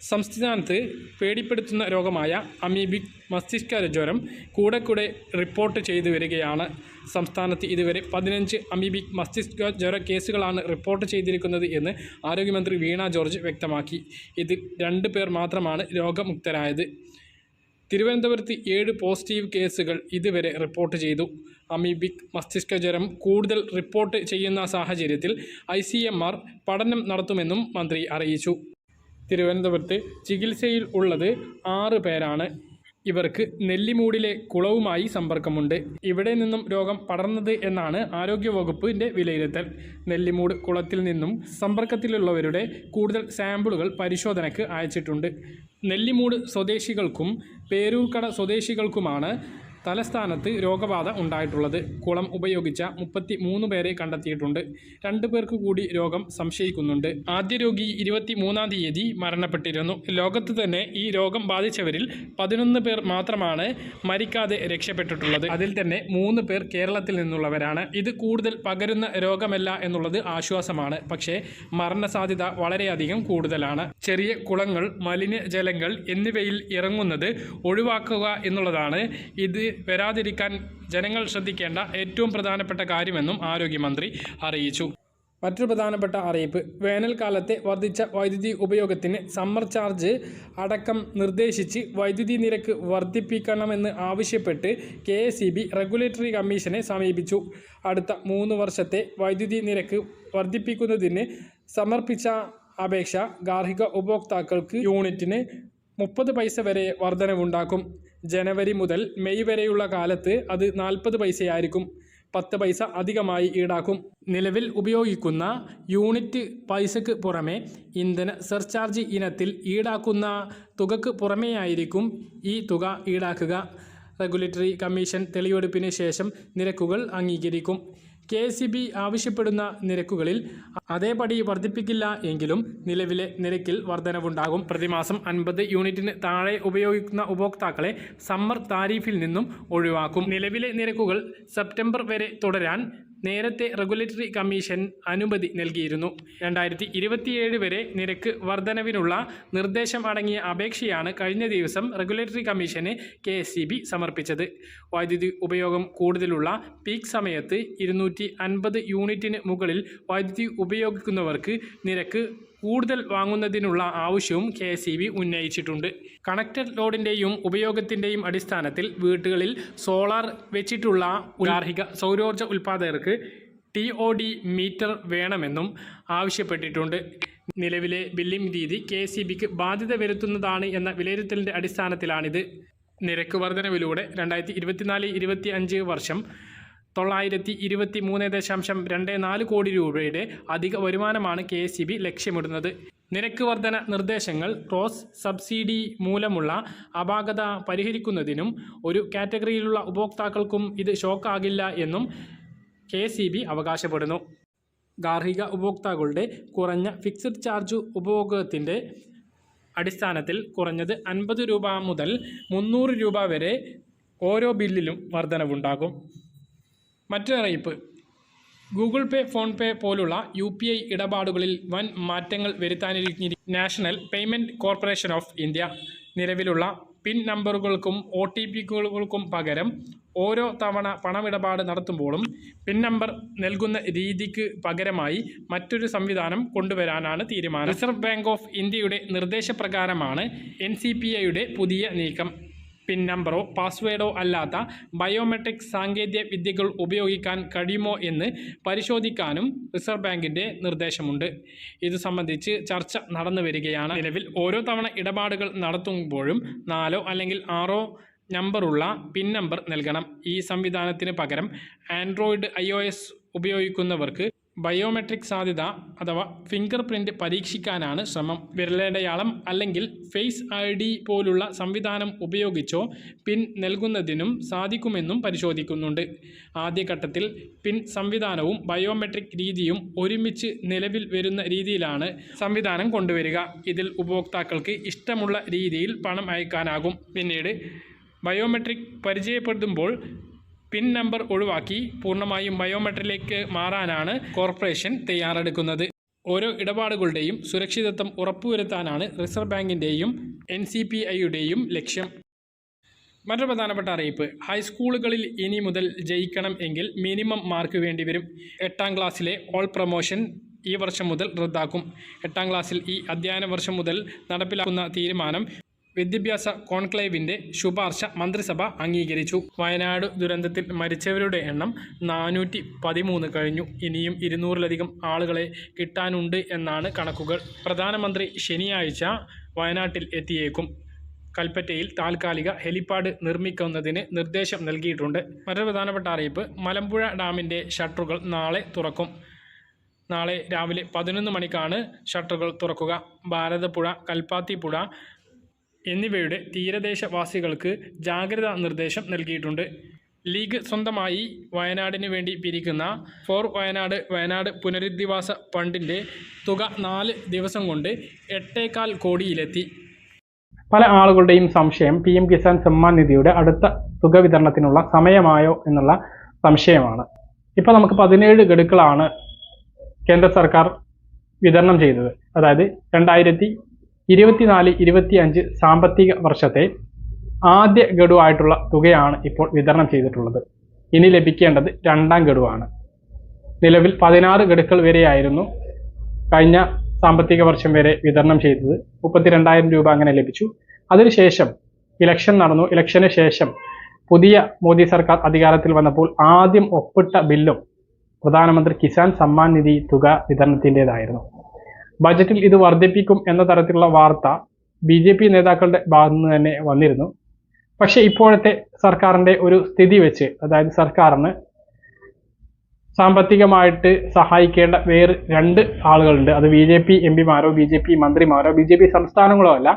സംസ്ഥാനത്ത് പേടിപ്പെടുത്തുന്ന രോഗമായ അമീബിക് മസ്തിഷ്ക ജ്വരം കൂടെ കൂടെ റിപ്പോർട്ട് ചെയ്തു വരികയാണ്. സംസ്ഥാനത്ത് ഇതുവരെ പതിനഞ്ച് അമീബിക് മസ്തിഷ്ക ജ്വര കേസുകളാണ് റിപ്പോർട്ട് ചെയ്തിരിക്കുന്നത് എന്ന് ആരോഗ്യമന്ത്രി വീണ ജോർജ് വ്യക്തമാക്കി. ഇത് രണ്ട് പേർ മാത്രമാണ് രോഗമുക്തരായത്. തിരുവനന്തപുരത്ത് ഏഴ് പോസിറ്റീവ് കേസുകൾ ഇതുവരെ റിപ്പോർട്ട് ചെയ്തു. അമീബിക് മസ്തിഷ്ക ജ്വരം കൂടുതൽ റിപ്പോർട്ട് ചെയ്യുന്ന സാഹചര്യത്തിൽ ഐ പഠനം നടത്തുമെന്നും മന്ത്രി അറിയിച്ചു. തിരുവനന്തപുരത്ത് ചികിത്സയിൽ ഉള്ളത് ആറ് പേരാണ്. ഇവർക്ക് നെല്ലിമൂടിലെ കുളവുമായി സമ്പർക്കമുണ്ട്. ഇവിടെ നിന്നും രോഗം പടർന്നത് എന്നാണ് ആരോഗ്യവകുപ്പിന്റെ വിലയിരുത്തൽ. നെല്ലിമൂട് കുളത്തിൽ നിന്നും സമ്പർക്കത്തിലുള്ളവരുടെ കൂടുതൽ സാമ്പിളുകൾ പരിശോധനയ്ക്ക് അയച്ചിട്ടുണ്ട്. നെല്ലിമൂട് സ്വദേശികൾക്കും പേരൂർക്കട സ്വദേശികൾക്കുമാണ് തലസ്ഥാനത്ത് രോഗബാധ ഉണ്ടായിട്ടുള്ളത്. കുളം ഉപയോഗിച്ച മുപ്പത്തി മൂന്ന് പേരെ കണ്ടെത്തിയിട്ടുണ്ട്. രണ്ടു പേർക്ക് കൂടി രോഗം സംശയിക്കുന്നുണ്ട്. ആദ്യ രോഗി ഇരുപത്തി മൂന്നാം തീയതി മരണപ്പെട്ടിരുന്നു. ലോകത്ത് തന്നെ ഈ രോഗം ബാധിച്ചവരിൽ പതിനൊന്ന് പേർ മാത്രമാണ് മരിക്കാതെ രക്ഷപ്പെട്ടിട്ടുള്ളത്. അതിൽ തന്നെ മൂന്ന് പേർ കേരളത്തിൽ നിന്നുള്ളവരാണ്. ഇത് കൂടുതൽ പകരുന്ന രോഗമല്ല എന്നുള്ളത് ആശ്വാസമാണ്. പക്ഷേ മരണസാധ്യത വളരെയധികം കൂടുതലാണ്. ചെറിയ കുളങ്ങൾ മലിനജലങ്ങൾ എന്നിവയിൽ ഇറങ്ങുന്നത് ഒഴിവാക്കുക എന്നുള്ളതാണ് ഇത് വരാതിരിക്കാൻ ജനങ്ങൾ ശ്രദ്ധിക്കേണ്ട ഏറ്റവും പ്രധാനപ്പെട്ട കാര്യമെന്നും ആരോഗ്യമന്ത്രി അറിയിച്ചു. മറ്റൊരു പ്രധാനപ്പെട്ട അറിയിപ്പ് വേനൽക്കാലത്തെ വർദ്ധിച്ച വൈദ്യുതി ഉപയോഗത്തിന് സമ്മർ ചാർജ് അടക്കം നിർദ്ദേശിച്ച് വൈദ്യുതി നിരക്ക് വർദ്ധിപ്പിക്കണമെന്ന് ആവശ്യപ്പെട്ട് കെ റെഗുലേറ്ററി കമ്മീഷനെ സമീപിച്ചു. അടുത്ത മൂന്ന് വർഷത്തെ വൈദ്യുതി നിരക്ക് വർദ്ധിപ്പിക്കുന്നതിന് സമർപ്പിച്ച അപേക്ഷ ഗാർഹിക ഉപഭോക്താക്കൾക്ക് യൂണിറ്റിന് മുപ്പത് പൈസ വരെ വർധനവുണ്ടാക്കും. ജനുവരി മുതൽ മെയ് വരെയുള്ള കാലത്ത് അത് നാൽപ്പത് പൈസയായിരിക്കും. പത്ത് പൈസ അധികമായി ഈടാക്കും. നിലവിൽ ഉപയോഗിക്കുന്ന യൂണിറ്റ് പൈസയ്ക്ക് പുറമെ ഇന്ധന സർചാർജ് ഇനത്തിൽ ഈടാക്കുന്ന തുകക്ക് പുറമെയായിരിക്കും ഈ തുക ഈടാക്കുക. റെഗുലേറ്ററി കമ്മീഷൻ തെളിവെടുപ്പിന് ശേഷം നിരക്കുകൾ അംഗീകരിക്കും. കെ എസ് ബി ആവശ്യപ്പെടുന്ന നിരക്കുകളിൽ അതേപടി വർദ്ധിപ്പിക്കില്ല എങ്കിലും നിലവിലെ നിരക്കിൽ വർധനവുണ്ടാകും. പ്രതിമാസം അൻപത് യൂണിറ്റിന് താഴെ ഉപയോഗിക്കുന്ന ഉപഭോക്താക്കളെ സമ്മർ താരീഫിൽ നിന്നും ഒഴിവാക്കും. നിലവിലെ നിരക്കുകൾ സെപ്റ്റംബർ വരെ തുടരാൻ നേരത്തെ റെഗുലേറ്ററി കമ്മീഷൻ അനുമതി നൽകിയിരുന്നു. രണ്ടായിരത്തി ഇരുപത്തിയേഴ് വരെ നിരക്ക് വർധനവിനുള്ള നിർദ്ദേശം അടങ്ങിയ അപേക്ഷയാണ് കഴിഞ്ഞ ദിവസം റെഗുലേറ്ററി കമ്മീഷന് കെ സമർപ്പിച്ചത്. വൈദ്യുതി ഉപയോഗം കൂടുതലുള്ള പീക്ക് സമയത്ത് ഇരുന്നൂറ്റി യൂണിറ്റിന് മുകളിൽ വൈദ്യുതി ഉപയോഗിക്കുന്നവർക്ക് നിരക്ക് കൂടുതൽ വാങ്ങുന്നതിനുള്ള ആവശ്യവും കെ ഉന്നയിച്ചിട്ടുണ്ട്. കണക്റ്റഡ് ലോഡിന്റെയും ഉപയോഗത്തിന്റെയും അടിസ്ഥാനത്തിൽ വീടുകളിൽ സോളാർ വെച്ചിട്ടുള്ള ഗാർഹിക സൗരോർജ ഉൽപ്പാദകർക്ക് ടി ഒ ഡി മീറ്റർ വേണമെന്നും ആവശ്യപ്പെട്ടിട്ടുണ്ട്. നിലവിലെ ബില്ലിംഗ് രീതി കെ എസ് ബിക്ക് ബാധ്യത വരുത്തുന്നതാണ് എന്ന വിലയിരുത്തലിന്റെ അടിസ്ഥാനത്തിലാണിത്. നിരക്ക് വർധനവിലൂടെ രണ്ടായിരത്തി ഇരുപത്തിനാല് ഇരുപത്തി അഞ്ച് വർഷം തൊള്ളായിരത്തി ഇരുപത്തി മൂന്ന് ദശാംശം രണ്ട് നാല് കോടി രൂപയുടെ അധിക വരുമാനമാണ് കെ എസ് ബി ലക്ഷ്യമിടുന്നത്. നിരക്ക് വർധന നിർദ്ദേശങ്ങൾ ക്രോസ് സബ്സിഡി മൂലമുള്ള അപാകത പരിഹരിക്കുന്നതിനും ഒരു കാറ്റഗറിയിലുള്ള ഉപഭോക്താക്കൾക്കും ഇത് ഷോക്കാകില്ല എന്നും കെ സി അവകാശപ്പെടുന്നു. ഗാർഹിക ഉപഭോക്താക്കളുടെ കുറഞ്ഞ ഫിക്സഡ് ചാർജ് ഉപഭോഗത്തിന്റെ അടിസ്ഥാനത്തിൽ കുറഞ്ഞത് അൻപത് രൂപ മുതൽ മുന്നൂറ് രൂപ വരെ ഓരോ ബില്ലിലും വർധനവുണ്ടാകും. മറ്റൊരറിയിപ്പ് ഗൂഗിൾ പേ ഫോൺ പേ പോലുള്ള യു പി ഐ ഇടപാടുകളിൽ വൻ മാറ്റങ്ങൾ വരുത്താനിരിക്കുന്ന national payment corporation of India നിലവിലുള്ള പിൻ നമ്പറുകൾക്കും ഒ ടി പികൾക്കും പകരം ഓരോ തവണ പണമിടപാട് നടത്തുമ്പോഴും പിൻ നമ്പർ നൽകുന്ന രീതിക്ക് പകരമായി മറ്റൊരു സംവിധാനം കൊണ്ടുവരാനാണ് തീരുമാനം. റിസർവ് ബാങ്ക് ഓഫ് ഇന്ത്യയുടെ നിർദ്ദേശപ്രകാരമാണ് എൻ പുതിയ നീക്കം. പിൻ നമ്പറോ പാസ്വേഡോ അല്ലാത്ത ബയോമെട്രിക് സാങ്കേതിക വിദ്യകൾ ഉപയോഗിക്കാൻ കഴിയുമോ എന്ന് പരിശോധിക്കാനും റിസർവ് ബാങ്കിന്റെ നിർദ്ദേശമുണ്ട്. ഇത് സംബന്ധിച്ച് ചർച്ച നടന്നു വരികയാണ്. നിലവിൽ ഓരോ തവണ ഇടപാടുകൾ നടത്തുമ്പോഴും നാലോ അല്ലെങ്കിൽ ആറോ നമ്പറുള്ള പിൻ നമ്പർ നൽകണം. ഈ സംവിധാനത്തിന് പകരം ആൻഡ്രോയിഡ് ഐ ഉപയോഗിക്കുന്നവർക്ക് ബയോമെട്രിക് സാധ്യത അഥവാ ഫിംഗർ പ്രിന്റ് പരീക്ഷിക്കാനാണ് ശ്രമം. വിരലടയാളം അല്ലെങ്കിൽ ഫേസ് ഐ ഡി പോലുള്ള സംവിധാനം ഉപയോഗിച്ചോ പിൻ നൽകുന്നതിനും സാധിക്കുമെന്നും പരിശോധിക്കുന്നുണ്ട്. ആദ്യഘട്ടത്തിൽ പിൻ സംവിധാനവും ബയോമെട്രിക് രീതിയും ഒരുമിച്ച് നിലവിൽ വരുന്ന രീതിയിലാണ് സംവിധാനം കൊണ്ടുവരിക. ഇതിൽ ഉപഭോക്താക്കൾക്ക് ഇഷ്ടമുള്ള രീതിയിൽ പണം അയക്കാനാകും. പിന്നീട് ബയോമെട്രിക് പരിചയപ്പെടുത്തുമ്പോൾ പിൻ നമ്പർ ഒഴിവാക്കി പൂർണമായും ബയോമെട്രിലേക്ക് മാറാനാണ് കോർപ്പറേഷൻ തയ്യാറെടുക്കുന്നത്. ഓരോ ഇടപാടുകളുടെയും സുരക്ഷിതത്വം ഉറപ്പുവരുത്താനാണ് റിസർവ് ബാങ്കിന്റെയും എൻ സി പി ഐയുടെയും ലക്ഷ്യം. മറ്റൊരു പ്രധാനപ്പെട്ട അറിയിപ്പ് ഹൈസ്കൂളുകളിൽ ഇനി മുതൽ ജയിക്കണം എങ്കിൽ മിനിമം മാർക്ക് വേണ്ടിവരും. എട്ടാം ക്ലാസ്സിലെ ഓൾ പ്രൊമോഷൻ ഈ വർഷം മുതൽ റദ്ദാക്കും. എട്ടാം ക്ലാസ്സിൽ ഈ അധ്യയന വർഷം മുതൽ നടപ്പിലാക്കുന്ന തീരുമാനം വിദ്യാഭ്യാസ കോൺക്ലേവിന്റെ ശുപാർശ മന്ത്രിസഭ അംഗീകരിച്ചു. വയനാട് ദുരന്തത്തിൽ മരിച്ചവരുടെ എണ്ണം നാനൂറ്റി പതിമൂന്ന് കഴിഞ്ഞു. ഇനിയും ഇരുന്നൂറിലധികം ആളുകളെ കിട്ടാനുണ്ട് എന്നാണ് കണക്കുകൾ. പ്രധാനമന്ത്രി ശനിയാഴ്ച വയനാട്ടിൽ എത്തിയേക്കും. കൽപ്പറ്റയിൽ താൽക്കാലിക ഹെലിപ്പാഡ് നിർമ്മിക്കുന്നതിന് നിർദ്ദേശം നൽകിയിട്ടുണ്ട്. മറ്റൊരു പ്രധാനപ്പെട്ട അറിയിപ്പ് മലമ്പുഴ ഡാമിന്റെ ഷട്ടറുകൾ നാളെ തുറക്കും. നാളെ രാവിലെ പതിനൊന്ന് മണിക്കാണ് ഷട്ടറുകൾ തുറക്കുക. ഭാരതപ്പുഴ കൽപ്പാത്തിപ്പുഴ എന്നിവയുടെ തീരദേശവാസികൾക്ക് ജാഗ്രതാ നിർദ്ദേശം നൽകിയിട്ടുണ്ട്. ലീഗ് സ്വന്തമായി വയനാടിന് വേണ്ടി പിരിക്കുന്ന ഫോർ വയനാട് വയനാട് പുനരധിവാസ ഫണ്ടിന്റെ തുക നാല് ദിവസം കൊണ്ട് എട്ടേകാൽ കോടിയിലെത്തി. പല ആളുകളുടെയും സംശയം പി എം കിസാൻ സമ്മാൻ നിധിയുടെ അടുത്ത തുക വിതരണത്തിനുള്ള സമയമായോ എന്നുള്ള സംശയമാണ്. ഇപ്പോൾ നമുക്ക് പതിനേഴ് ഗഡുക്കളാണ് കേന്ദ്ര സർക്കാർ വിതരണം ചെയ്തത്. അതായത് രണ്ടായിരത്തി ഇരുപത്തിനാല് ഇരുപത്തി അഞ്ച് സാമ്പത്തിക വർഷത്തെ ആദ്യ ഗഡുവായിട്ടുള്ള തുകയാണ് ഇപ്പോൾ വിതരണം ചെയ്തിട്ടുള്ളത്. ഇനി ലഭിക്കേണ്ടത് രണ്ടാം ഗഡുവാണ്. നിലവിൽ പതിനാറ് ഗഡുക്കൾ വരെയായിരുന്നു കഴിഞ്ഞ സാമ്പത്തിക വർഷം വരെ വിതരണം ചെയ്തത്. മുപ്പത്തിരണ്ടായിരം രൂപ അങ്ങനെ ലഭിച്ചു. അതിനുശേഷം ഇലക്ഷൻ നടന്നു. ഇലക്ഷന് ശേഷം പുതിയ മോദി സർക്കാർ അധികാരത്തിൽ വന്നപ്പോൾ ആദ്യം ഒപ്പിട്ട ബില്ലും പ്രധാനമന്ത്രി കിസാൻ സമ്മാൻ നിധി തുക വിതരണത്തിന്റെതായിരുന്നു. ബജറ്റിൽ ഇത് വർദ്ധിപ്പിക്കും എന്ന തരത്തിലുള്ള വാർത്ത ബി ജെ പി നേതാക്കളുടെ ഭാഗത്തു നിന്ന് തന്നെ വന്നിരുന്നു. പക്ഷേ ഇപ്പോഴത്തെ സർക്കാരിന്റെ ഒരു സ്ഥിതി വെച്ച് അതായത് സർക്കാരിന് സാമ്പത്തികമായിട്ട് സഹായിക്കേണ്ട വേറെ രണ്ട് ആളുകളുണ്ട്. അത് ബി ജെ പി എം പിമാരോ ബി ജെ പി മന്ത്രിമാരോ ബി ജെ പി സംസ്ഥാനങ്ങളോ അല്ല.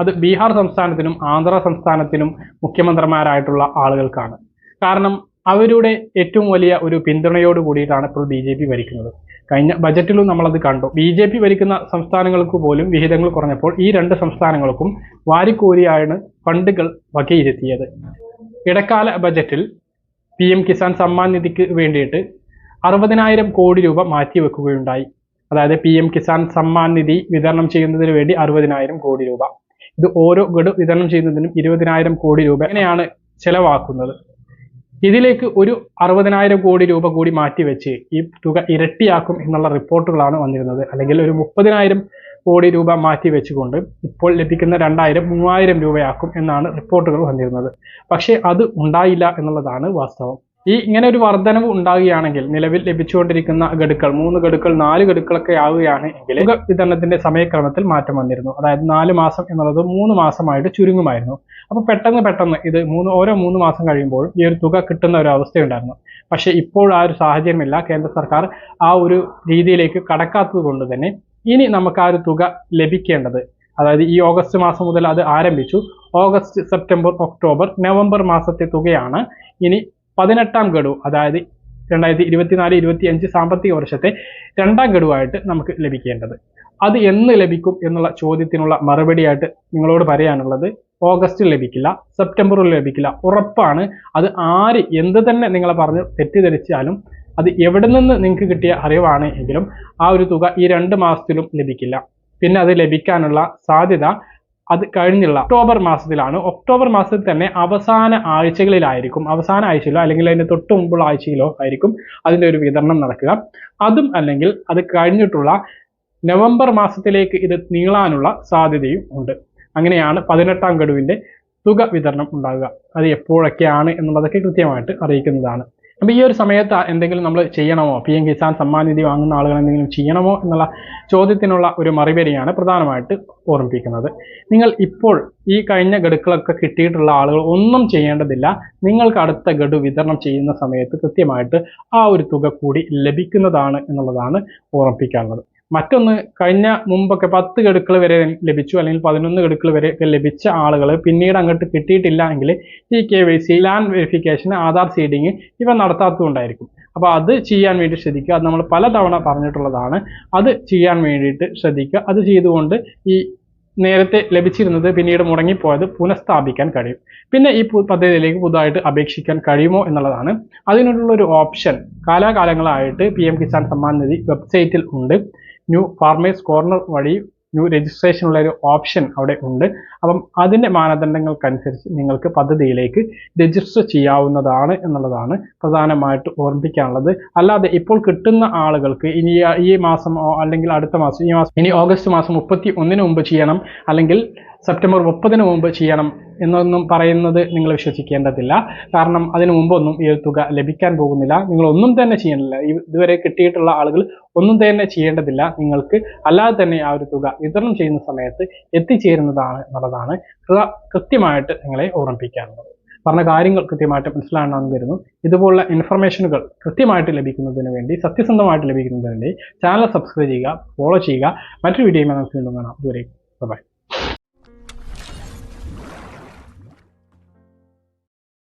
അത് ബീഹാർ സംസ്ഥാനത്തിനും ആന്ധ്ര സംസ്ഥാനത്തിനും മുഖ്യമന്ത്രിമാരായിട്ടുള്ള ആളുകൾക്കാണ്. കാരണം അവരുടെ ഏറ്റവും വലിയ ഒരു പിന്തുണയോട് കൂടിയിട്ടാണ് ഇപ്പോൾ ബി ജെ പി ഭരിക്കുന്നത്. കഴിഞ്ഞ ബജറ്റിലും നമ്മളത് കണ്ടു. ബി ജെ പി ഭരിക്കുന്ന സംസ്ഥാനങ്ങൾക്ക് പോലും വിഹിതങ്ങൾ കുറഞ്ഞപ്പോൾ ഈ രണ്ട് സംസ്ഥാനങ്ങൾക്കും വാരിക്കോരിയാണ് ഫണ്ടുകൾ വകയിരുത്തിയത്. ഇടക്കാല ബജറ്റിൽ പി എം കിസാൻ സമ്മാൻ നിധിക്ക് വേണ്ടിയിട്ട് അറുപതിനായിരം കോടി രൂപ മാറ്റിവെക്കുകയുണ്ടായി. അതായത് പി എം കിസാൻ സമ്മാൻ നിധി വിതരണം ചെയ്യുന്നതിന് വേണ്ടി അറുപതിനായിരം കോടി രൂപ. ഇത് ഓരോ ഗഡു വിതരണം ചെയ്യുന്നതിനും ഇരുപതിനായിരം കോടി രൂപ അങ്ങനെയാണ് ചെലവാക്കുന്നത്? ഇതിലേക്ക് ഒരു അറുപതിനായിരം കോടി രൂപ കൂടി മാറ്റിവെച്ച് ഈ തുക ഇരട്ടിയാക്കും എന്നുള്ള റിപ്പോർട്ടുകളാണ് വന്നിരുന്നത്. അല്ലെങ്കിൽ ഒരു മുപ്പതിനായിരം കോടി രൂപ മാറ്റി വെച്ചുകൊണ്ട് ഇപ്പോൾ ലഭിക്കുന്ന രണ്ടായിരം മൂവായിരം രൂപയാക്കും എന്നാണ് റിപ്പോർട്ടുകൾ വന്നിരുന്നത്. പക്ഷേ അത് ഉണ്ടായില്ല എന്നുള്ളതാണ് വാസ്തവം. ഈ ഇങ്ങനെ ഒരു വർധനവ് ഉണ്ടാകുകയാണെങ്കിൽ നിലവിൽ ലഭിച്ചുകൊണ്ടിരിക്കുന്ന ഗഡുക്കൾ മൂന്ന് ഗഡുക്കൾ നാല് ഗഡുക്കളൊക്കെ ആവുകയാണ് എങ്കിൽ വിതരണത്തിന്റെ സമയക്രമത്തിൽ മാറ്റം വന്നിരുന്നു. അതായത് നാല് മാസം എന്നുള്ളത് മൂന്ന് മാസമായിട്ട് ചുരുങ്ങുമായിരുന്നു. അപ്പോൾ പെട്ടെന്ന് പെട്ടെന്ന് ഇത് മൂന്ന് ഓരോ മൂന്ന് മാസം കഴിയുമ്പോൾ ഈ ഒരു തുക കിട്ടുന്ന ഒരു അവസ്ഥയുണ്ടായിരുന്നു. പക്ഷേ ഇപ്പോൾ ആ ഒരു സാഹചര്യമില്ല. കേന്ദ്ര സർക്കാർ ആ ഒരു രീതിയിലേക്ക് കടക്കാത്തത് കൊണ്ട് തന്നെ ഇനി നമുക്ക് ആ ഒരു തുക ലഭിക്കേണ്ടത് അതായത് ഈ ഓഗസ്റ്റ് മാസം മുതൽ അത് ആരംഭിച്ചു. ഓഗസ്റ്റ് സെപ്റ്റംബർ ഒക്ടോബർ നവംബർ മാസത്തെ തുകയാണ് ഇനി പതിനെട്ടാം ഗഡു അതായത് രണ്ടായിരത്തി ഇരുപത്തിനാല് ഇരുപത്തി അഞ്ച് സാമ്പത്തിക വർഷത്തെ രണ്ടാം ഗഡുവായിട്ട് നമുക്ക് ലഭിക്കേണ്ടത്. അത് എന്ന് ലഭിക്കും എന്നുള്ള ചോദ്യത്തിനുള്ള മറുപടിയായിട്ട് നിങ്ങളോട് പറയാനുള്ളത് ഓഗസ്റ്റിൽ ലഭിക്കില്ല സെപ്റ്റംബറിൽ ലഭിക്കില്ല. ഉറപ്പാണ് അത് ആര് എന്ത് തന്നെ നിങ്ങളെ പറഞ്ഞ് തെറ്റിദ്ധരിച്ചാലും അത് എവിടെ നിന്ന് നിങ്ങൾക്ക് കിട്ടിയ അറിവാണ് എങ്കിലും ആ ഒരു തുക ഈ രണ്ട് മാസത്തിലും ലഭിക്കില്ല. പിന്നെ അത് ലഭിക്കാനുള്ള സാധ്യത അത് കഴിഞ്ഞുള്ള ഒക്ടോബർ മാസത്തിലാണ്. ഒക്ടോബർ മാസത്തിൽ തന്നെ അവസാന ആഴ്ചകളിലായിരിക്കും അവസാന ആഴ്ചയിലോ അല്ലെങ്കിൽ അതിന് തൊട്ട് മുമ്പുള്ള ആഴ്ചയിലോ ആയിരിക്കും അതിന്റെ ഒരു വിതരണം നടക്കുക. അതും അല്ലെങ്കിൽ അത് കഴിഞ്ഞിട്ടുള്ള നവംബർ മാസത്തിലേക്ക് ഇത് നീളാനുള്ള സാധ്യതയും ഉണ്ട്. അങ്ങനെയാണ് പതിനെട്ടാം ഗഡുവിന്റെ തുക വിതരണം ഉണ്ടാകുക അത് എപ്പോഴൊക്കെയാണ് എന്നുള്ളതൊക്കെ കൃത്യമായിട്ട് അറിയിക്കുന്നതാണ്. അപ്പോൾ ഈ ഒരു സമയത്ത് എന്തെങ്കിലും നമ്മൾ ചെയ്യണമോ? പി എം കിസാൻ സമ്മാൻ നിധി വാങ്ങുന്ന ആളുകൾ എന്തെങ്കിലും ചെയ്യണമോ എന്നുള്ള ചോദ്യത്തിനുള്ള ഒരു മറുപടിയാണ് പ്രധാനമായിട്ട് ഓർമ്മിപ്പിക്കുന്നത്. നിങ്ങൾ ഇപ്പോൾ ഈ കഴിഞ്ഞ ഗഡുക്കളൊക്കെ കിട്ടിയിട്ടുള്ള ആളുകൾ ഒന്നും ചെയ്യേണ്ടതില്ല. നിങ്ങൾക്ക് അടുത്ത ഗഡു വിതരണം ചെയ്യുന്ന സമയത്ത് കൃത്യമായിട്ട് ആ ഒരു തുക കൂടി ലഭിക്കുന്നതാണ് എന്നുള്ളതാണ് ഓർമ്മിപ്പിക്കാനുള്ളത്. മറ്റൊന്ന് കഴിഞ്ഞ മുമ്പൊക്കെ പത്ത് ഗഡുക്കൾ വരെ ലഭിച്ചു അല്ലെങ്കിൽ പതിനൊന്ന് ഗഡുക്കൾ വരെ ലഭിച്ച ആളുകൾ പിന്നീട് അങ്ങോട്ട് കിട്ടിയിട്ടില്ല എങ്കിൽ ഈ K Y C land verification Aadhaar seeding ഇവ നടത്താത്തതുകൊണ്ടായിരിക്കും. അപ്പോൾ അത് ചെയ്യാൻ വേണ്ടി ശ്രദ്ധിക്കുക. അത് നമ്മൾ പലതവണ പറഞ്ഞിട്ടുള്ളതാണ്. അത് ചെയ്യാൻ വേണ്ടിയിട്ട് ശ്രദ്ധിക്കുക. അത് ചെയ്തുകൊണ്ട് ഈ നേരത്തെ ലഭിച്ചിരുന്നത് പിന്നീട് മുടങ്ങിപ്പോയത് പുനഃസ്ഥാപിക്കാൻ കഴിയും. പിന്നെ ഈ പദ്ധതിയിലേക്ക് പുതുതായിട്ട് അപേക്ഷിക്കാൻ കഴിയുമോ എന്നുള്ളതാണ്. അതിനുള്ള ഒരു ഓപ്ഷൻ കാലാകാലങ്ങളായിട്ട് പി എം കിസാൻ സമ്മാൻ നിധി വെബ്സൈറ്റിൽ ഉണ്ട്. ന്യൂ ഫാർമേഴ്സ് കോർണർ വഴി ന്യൂ രജിസ്ട്രേഷനുള്ള ഒരു ഓപ്ഷൻ അവിടെ ഉണ്ട്. അപ്പം അതിന്റെ മാനദണ്ഡങ്ങൾക്കനുസരിച്ച് നിങ്ങൾക്ക് പദ്ധതിയിലേക്ക് രജിസ്റ്റർ ചെയ്യാവുന്നതാണ് എന്നുള്ളതാണ് പ്രധാനമായിട്ട് ഓർമ്മിക്കാനുള്ളത് അല്ലാതെ ഇപ്പോൾ കിട്ടുന്ന ആളുകൾക്ക് ഇനി ഈ മാസം അല്ലെങ്കിൽ അടുത്ത മാസം ഈ മാസം ഇനി ഓഗസ്റ്റ് മാസം മുപ്പത്തി ഒന്നിന് മുമ്പ് ചെയ്യണം. അല്ലെങ്കിൽ സെപ്റ്റംബർ മുപ്പതിന് മുമ്പ് ചെയ്യണം എന്നൊന്നും പറയുന്നത് നിങ്ങൾ വിശ്വസിക്കേണ്ടതില്ല. കാരണം അതിനു മുമ്പൊന്നും ഈ തുക ലഭിക്കാൻ പോകുന്നില്ല. നിങ്ങൾ ഒന്നും തന്നെ ചെയ്യണില്ല ഇതുവരെ കിട്ടിയിട്ടുള്ള ആളുകൾ ഒന്നും തന്നെ ചെയ്യേണ്ടതില്ല നിങ്ങൾക്ക്. അല്ലാതെ തന്നെ ആ ഒരു തുക വിതരണം ചെയ്യുന്ന സമയത്ത് എത്തിച്ചേരുന്നതാണ് എന്നുള്ളതാണ് കൃത്യമായിട്ട് നിങ്ങളെ ഓർമ്മിപ്പിക്കാനുള്ളത്. പറഞ്ഞ കാര്യങ്ങൾ കൃത്യമായിട്ട് മനസ്സിലാണെന്ന് വരുന്നു ഇതുപോലുള്ള ഇൻഫർമേഷനുകൾ കൃത്യമായിട്ട് ലഭിക്കുന്നതിന് വേണ്ടി സത്യസന്ധമായിട്ട് ലഭിക്കുന്നതിന് വേണ്ടി ചാനൽ സബ്സ്ക്രൈബ് ചെയ്യുക ഫോളോ ചെയ്യുക. മറ്റൊരു വീഡിയോയുമായി നമുക്ക് വീണ്ടും കാണാം. ഇതുവരെ ബൈ